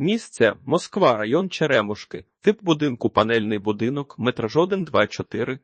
Місце Москва, район Черемушки. Тип будинку панельний будинок, метражоден 2,4,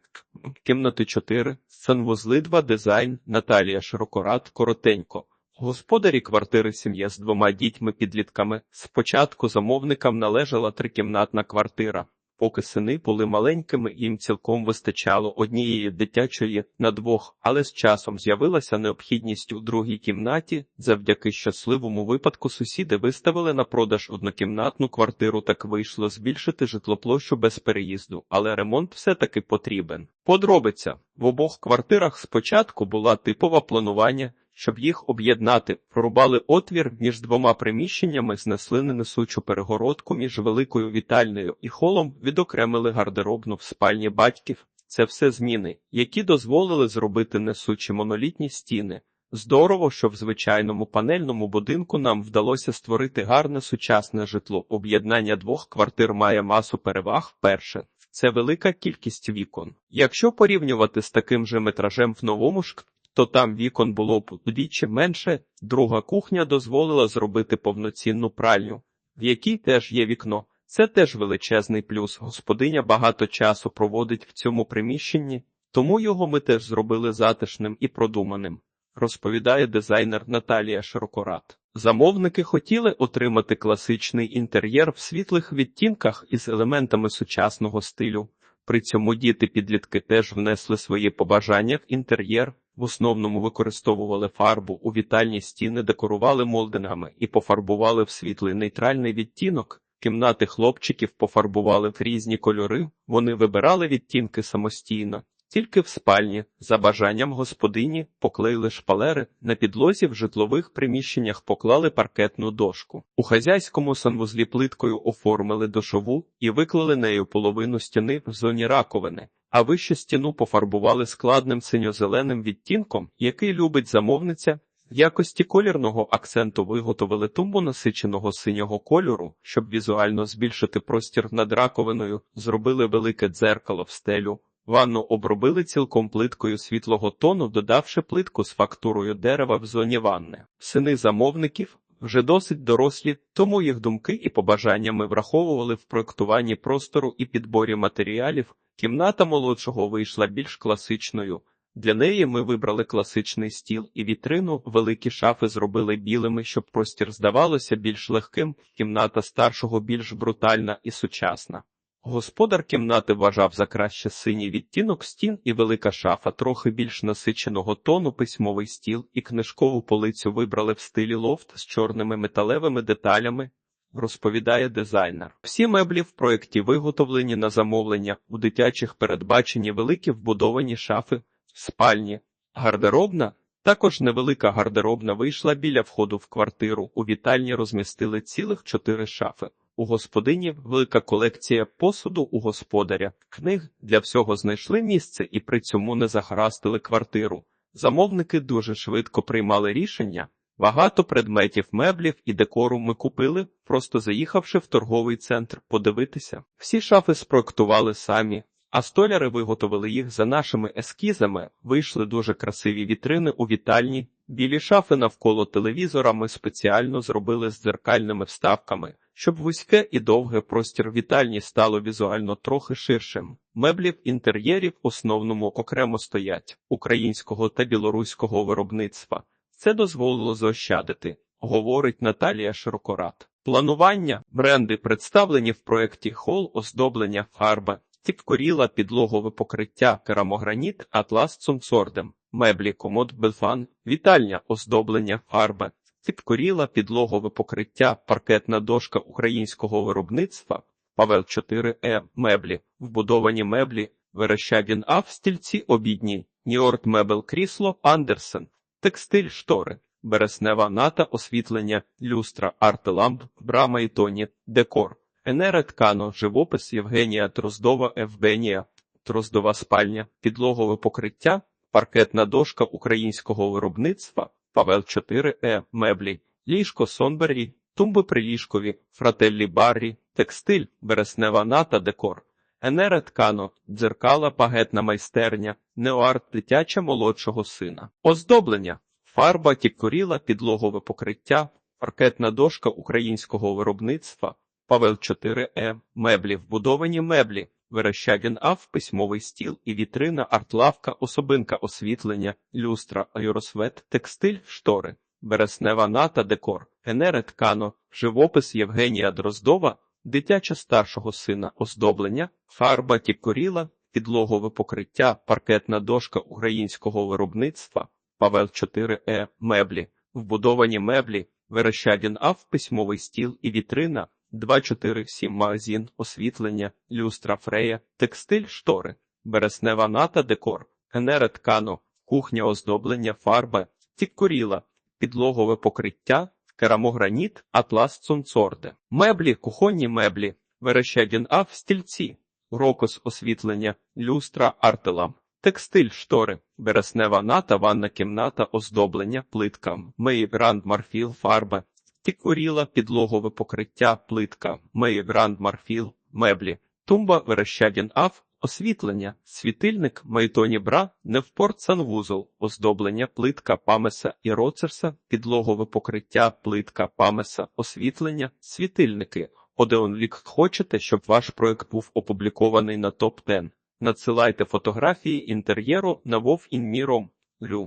кімнати 4, санвузли 2, дизайн, Наталія Широкорад, коротенько. Господарі квартири сім'я з двома дітьми-підлітками. Спочатку замовникам належала трикімнатна квартира. Поки сини були маленькими, їм цілком вистачало однієї дитячої на двох, але з часом з'явилася необхідність у другій кімнаті. Завдяки щасливому випадку сусіди виставили на продаж однокімнатну квартиру, так вийшло збільшити житлоплощу без переїзду, але ремонт все-таки потрібен. Подробиця в обох квартирах спочатку була типове планування. Щоб їх об'єднати, прорубали отвір між двома приміщеннями, знесли несучу перегородку між великою вітальною і холом, відокремили гардеробну в спальні батьків. Це все зміни, які дозволили зробити несучі монолітні стіни. Здорово, що в звичайному панельному будинку нам вдалося створити гарне сучасне житло. Об'єднання двох квартир має масу переваг. Перше це велика кількість вікон. Якщо порівнювати з таким же метражем в новому ж то там вікон було б вдвічі менше, друга кухня дозволила зробити повноцінну пральню, в якій теж є вікно. Це теж величезний плюс. Господиня багато часу проводить в цьому приміщенні, тому його ми теж зробили затишним і продуманим, розповідає дизайнер Наталія Широкорат. Замовники хотіли отримати класичний інтер'єр в світлих відтінках із елементами сучасного стилю. При цьому діти-підлітки теж внесли свої побажання в інтер'єр. В основному використовували фарбу у вітальні стіни, декорували молдингами і пофарбували в світлий нейтральний відтінок. Кімнати хлопчиків пофарбували в різні кольори. Вони вибирали відтінки самостійно. Тільки в спальні, за бажанням господині, поклеїли шпалери, на підлозі в житлових приміщеннях поклали паркетну дошку. У хазяйському санвузлі плиткою оформили дошову і виклали нею половину стіни в зоні раковини а вище стіну пофарбували складним синьо-зеленим відтінком, який любить замовниця. В якості колірного акценту виготовили тумбу насиченого синього кольору, щоб візуально збільшити простір над раковиною, зробили велике дзеркало в стелю. Ванну обробили цілком плиткою світлого тону, додавши плитку з фактурою дерева в зоні ванни. Сини замовників вже досить дорослі, тому їх думки і побажання ми враховували в проектуванні простору і підборі матеріалів. Кімната молодшого вийшла більш класичною. Для неї ми вибрали класичний стіл і вітрину, великі шафи зробили білими, щоб простір здавалося більш легким. Кімната старшого більш брутальна і сучасна. Господар кімнати вважав за краще синій відтінок стін і велика шафа, трохи більш насиченого тону письмовий стіл і книжкову полицю вибрали в стилі лофт з чорними металевими деталями, розповідає дизайнер. Всі меблі в проєкті виготовлені на замовлення, у дитячих передбачені великі вбудовані шафи, спальні, гардеробна. Також невелика гардеробна вийшла біля входу в квартиру. У вітальні розмістили цілих чотири шафи. У господині велика колекція посуду у господаря, книг для всього знайшли місце і при цьому не захарастили квартиру. Замовники дуже швидко приймали рішення. Багато предметів, меблів і декору ми купили, просто заїхавши в торговий центр подивитися. Всі шафи спроектували самі, а столяри виготовили їх за нашими ескізами. Вийшли дуже красиві вітрини у вітальні. Білі шафи навколо телевізора ми спеціально зробили з дзеркальними вставками, щоб вузьке і довге простір вітальні стало візуально трохи ширшим. Меблі в інтер'єрі в основному окремо стоять українського та білоруського виробництва. Це дозволило заощадити, говорить Наталія Широкорат. Планування бренди представлені в проєкті хол оздоблення фарба, тіпкоріла підлогове покриття, керамограніт, атлас цумсордем, меблі, комод Белфан, вітальня оздоблення фарба, тіпкоріла підлогове покриття, паркетна дошка українського виробництва, Павел 4 е меблі, вбудовані меблі, Верещагін Аф, стільці обідні, Ньюорт мебел крісло, Андерсен. Текстиль штори, береснева ната, освітлення, люстра, артеламп, брама і тоні, декор, енера ткано, живопис Євгенія Троздова, Евгенія, Троздова спальня, підлогове покриття, паркетна дошка українського виробництва, Павел 4 е меблі, ліжко Сонбері, тумби приліжкові, фрателлі баррі, текстиль, береснева ната, декор. Енера ткано, дзеркала, пагетна майстерня, неоарт дитяча молодшого сина. Оздоблення, фарба, тікоріла, підлогове покриття, паркетна дошка українського виробництва, Павел 4Е, меблі, вбудовані меблі, Верещагін АВ, письмовий стіл і вітрина, артлавка, особинка освітлення, люстра, аеросвет, текстиль, штори, береснева ната, декор, генере ткано, живопис Євгенія Дроздова, дитяча старшого сина, оздоблення, фарба тікоріла, підлогове покриття, паркетна дошка українського виробництва, Павел 4Е, меблі, вбудовані меблі, Верещагін АВ, письмовий стіл і вітрина, 247 магазин, освітлення, люстра фрея, текстиль, штори, береснева ната, декор, генере ткано, кухня оздоблення, фарба, тіккоріла, підлогове покриття, керамограніт, атлас цунцорде, меблі, кухонні меблі, Верещагін АВ, стільці, рокос освітлення, люстра, артелам. Текстиль, штори, береснева ната, ванна кімната, оздоблення, плитка, Меї Гранд Марфіл, фарба, тікуріла, підлогове покриття, плитка, Меї Гранд Марфіл, меблі, тумба, верещагін АФ, освітлення, світильник, Майтоні Бра, Невпорт санвузол, оздоблення, плитка, памеса і роцерса, підлогове покриття, плитка, памеса, освітлення, світильники. Одеон Вік хочете, щоб ваш проект був опублікований на топ 10 Надсилайте фотографії інтер'єру на вовінміром.ру.